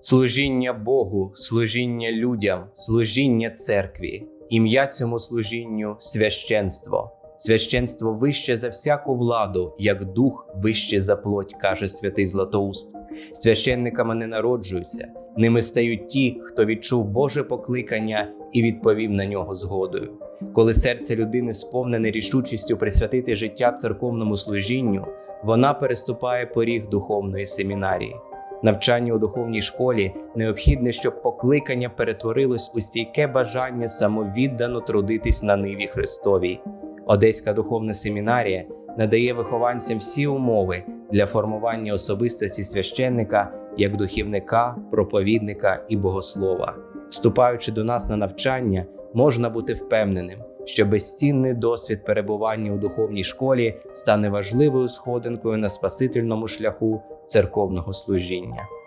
Служіння Богу, служіння людям, служіння церкві, ім'я цьому служінню священство. Священство вище за всяку владу, як дух вище за плоть, каже святий Златоуст. Священниками не народжуються, ними стають ті, хто відчув Боже покликання і відповів на нього згодою. Коли серце людини сповнене рішучістю присвятити життя церковному служінню, вона переступає поріг духовної семінарії. Навчання у духовній школі необхідне, щоб покликання перетворилось у стійке бажання самовіддано трудитись на ниві Христовій. Одеська духовна семінарія надає вихованцям всі умови для формування особистості священника як духівника, проповідника і богослова. Вступаючи до нас на навчання, можна бути впевненим, що безцінний досвід перебування у духовній школі стане важливою сходинкою на спасительному шляху церковного служіння.